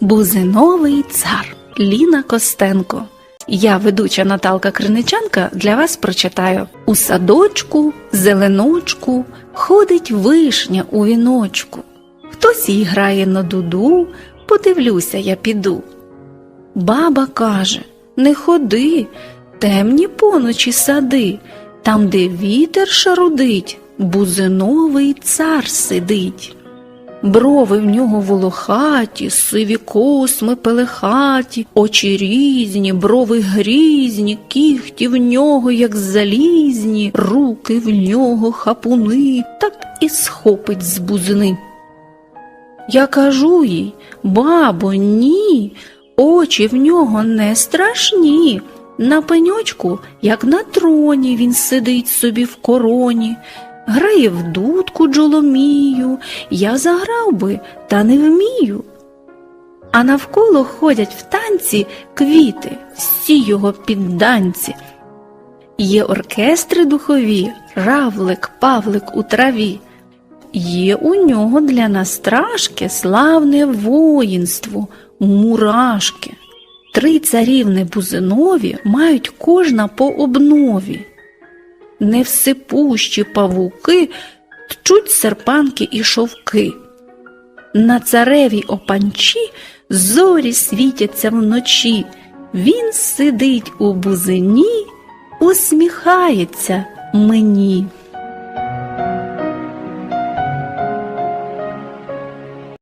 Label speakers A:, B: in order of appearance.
A: Бузиновий цар Ліна Костенко. Я, ведуча Наталка Криничанка, для вас прочитаю У садочку, зеленочку, ходить вишня у віночку. Хтось їй грає на дуду, подивлюся, я піду. Баба каже: Не ходи, темні поночі сади, там, де вітер шарудить, бузиновий цар сидить. Брови в нього волохаті, сиві косми пелехаті, очі різні, брови грізні, кіхті в нього, як залізні, руки в нього хапуни, так і схопить з бузини. Я кажу їй, бабо, ні, очі в нього не страшні. На пеньочку, як на троні, він сидить собі в короні, грає в дудку джоломію, я заграв би, та не вмію. А навколо ходять в танці квіти, всі його підданці. Є оркестри духові, равлик, павлик у траві. Є у нього для настрашки славне воїнство, мурашки. Три царівни бузинові мають кожна по обнові. Невсипущі павуки тчуть серпанки і шовки. На царевій опанчі зорі світяться вночі. Він сидить у бузині, усміхається мені.